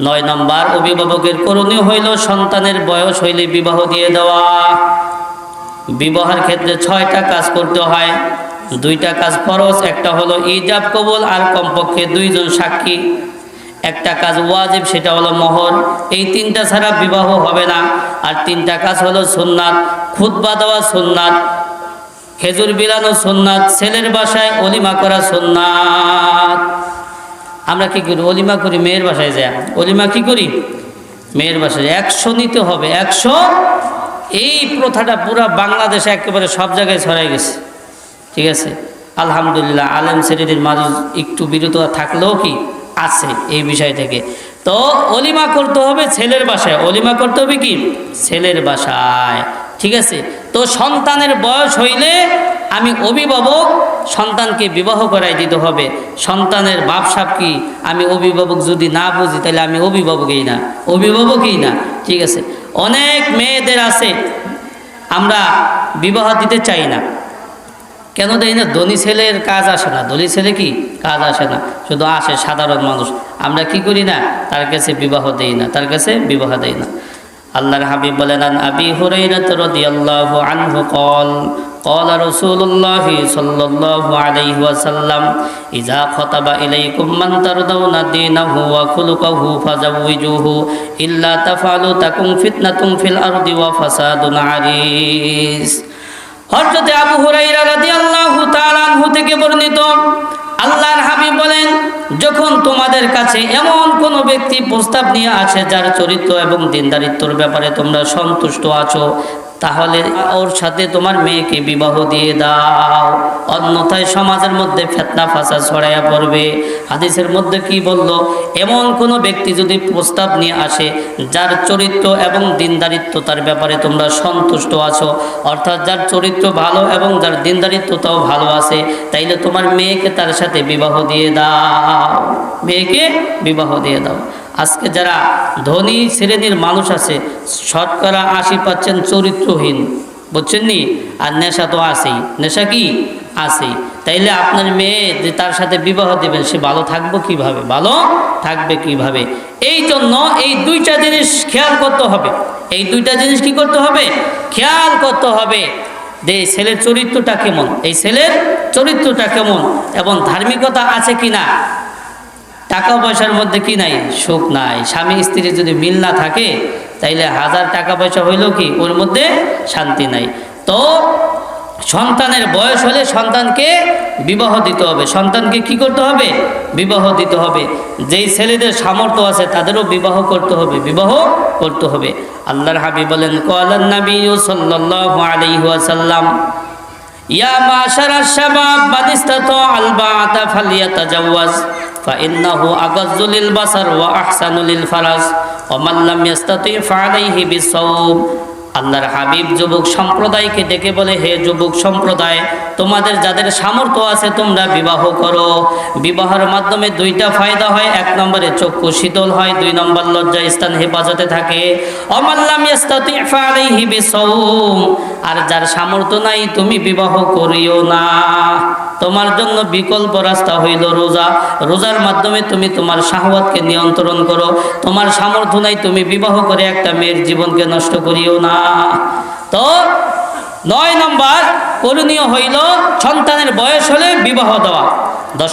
নয় নম্বর, অভিভাবকের করণীয় হইল সন্তানের বয়স হইলে বিবাহ দিয়ে দেওয়া। বিবাহের ক্ষেত্রে ছয়টা কাজ করতে হয়। দুইটা কাজ ফরজ, একটা হলো ইজাব কবুল আর কমপক্ষে দুইজন সাক্ষী। একটা কাজ ওয়াজিব, সেটা হলো মোহর। এই তিনটা ছাড়া বিবাহ হবে না। আর তিনটা কাজ হলো সুন্নাত। খুতবা দেওয়া সুন্নাত, খেজুর বিলানো সুন্নাত, ছেলের বাসায় অলিমা করা সুন্নাত। আমরা কি করি? অলিমা করি, মেয়ের বাসায় যায় অলিমা কি করি? মেয়ের বাসায় একশো নিতে হবে, একশো। এই প্রথাটা পুরো বাংলাদেশে একেবারে সব জায়গায় ছড়াই গেছে। ঠিক আছে? আলহামদুলিল্লাহ, আলেম শ্রেণির মানুষ একটু বিরত থাকলেও কি আছে এই বিষয় থেকে তো অলিমা করতে হবে ছেলের বাসায়। অলিমা করতে হবে কি? ছেলের বাসায়। ঠিক আছে? তো সন্তানের বয়স হইলে আমি অভিভাবক সন্তানকে বিবাহ করাই দিতে হবে। সন্তানের বাপসাপ কি? আমি অভিভাবক যদি না বুঝি, তাহলে আমি অভিভাবকই না। অভিভাবকই না। ঠিক আছে? অনেক মেয়েদের আছে, আমরা বিবাহ দিতে চাই না। কেন দেয় না? ধনী ছেলের কাজ আসে না। দলি ছেলে কি? কাজ আসে না। শুধু আসে সাধারণ মানুষ। আমরা কি করি না? তার কাছে বিবাহ দেই না। তার কাছে বিবাহ দেই না। আল্লাহর হাবিব বলেন আবি হুরাইরা রাদিয়াল্লাহু আনহু কল قال رسول الله صلى الله عليه وسلم إذا خطب إليكم من ترضون دينه وخلقه فزوجوه إلا تفعلوا تكن فتنة في الأرض وفساد عريس হযরতে আবু হুরাইরা রাদিয়াল্লাহু তাআলা আনহু থেকে বর্ণিত আল্লাহর হাবিব বলেন যখন তোমাদের কাছে এমন কোন ব্যক্তি প্রস্তাব নিয়ে আসে যার চরিত্র এবং দিনদারিত্বর ব্যাপারে তোমরা সন্তুষ্ট আছো তাহলে ওর সাথে তোমার মেয়েকে বিবাহ দিয়ে দাও। অন্যথায় সমাজের মধ্যে ফেতনা ফাঁসা ছড়াইয়া পড়বে। হাদিসের মধ্যে কি বলল? এমন কোনো ব্যক্তি যদি প্রস্তাব নিয়ে আসে, যার চরিত্র এবং দিনদারিত্ব তার ব্যাপারে তোমরা সন্তুষ্ট আছো, অর্থাৎ যার চরিত্র ভালো এবং যার দিনদারিত্বটাও ভালো আছে, তাইলে তোমার মেয়েকে তার সাথে বিবাহ দিয়ে দাও। মেয়েকে বিবাহ দিয়ে দাও। আজকে যারা ধনী শ্রেণির মানুষ আছে, শতকরা আশি পাচ্ছেন চরিত্রহীন। বুঝছেন নি? আর নেশা তো আছেই। নেশা কি? আছেই। তাইলে আপনার মেয়ে যে তার সাথে বিবাহ দেবেন, সে ভালো থাকব কীভাবে? ভালো থাকবে কীভাবে? এই জন্য এই দুইটা জিনিস খেয়াল করতে হবে। এই দুইটা জিনিস কি করতে হবে? খেয়াল করতে হবে যে ছেলের চরিত্রটা কেমন? এই ছেলের চরিত্রটা কেমন? এবং ধার্মিকতা আছে কি না টাকা পয়সার মধ্যে কি নাই? সুখ নাই। স্বামী স্ত্রীর যদি মিল না থাকে, তাইলে হাজার টাকা পয়সা হইলেও কি ওর মধ্যে শান্তি নাই। তো সন্তানের বয়স হলে সন্তানকে বিবাহ দিতে হবে। সন্তানকে কি করতে হবে? বিবাহ দিতে হবে। যেই ছেলেদের সামর্থ্য আছে, তাদেরও বিবাহ করতে হবে, বিবাহ করতে হবে। আল্লাহর হাবি বলেন, কলান নবী সাল্লাল্লাহু আলাইহি ওয়াসাল্লাম ইয়া মাশারা শাবাব মান ইসতাতা আল বাআতা ফালিয়াতাজাওয়াজ فإنه أغض للبصر وأحسن للفرج ومن لم يستطع فعليه بالصوم আল্লাহর হাবিব যুবক সম্প্রদায়কে ডেকে বলে হে যুবক সম্প্রদায় তোমাদের যাদের সামর্থ্য আছে তোমরা বিবাহ করো। বিবাহের মাধ্যমে দুইটা ফায়দা হয়, এক নম্বরে চক্ষু শীতল হয়, দুই নম্বর লজ্জা স্থান হেফাজতে থাকে। আর যার সামর্থ্য নাই তুমি বিবাহ করিও না। তোমার জন্য বিকল্প রাস্তা হইল রোজা। রোজার মাধ্যমে তুমি তোমার শাহওয়াতকে নিয়ন্ত্রণ করো। তোমার সামর্থ্য নাই তুমি বিবাহ করে একটা মেয়ের জীবনকে নষ্ট করিও না। তো নয় নম্বর করণীয় হইল সন্তানের বয়স হলে বিবাহ দেওয়া। দশ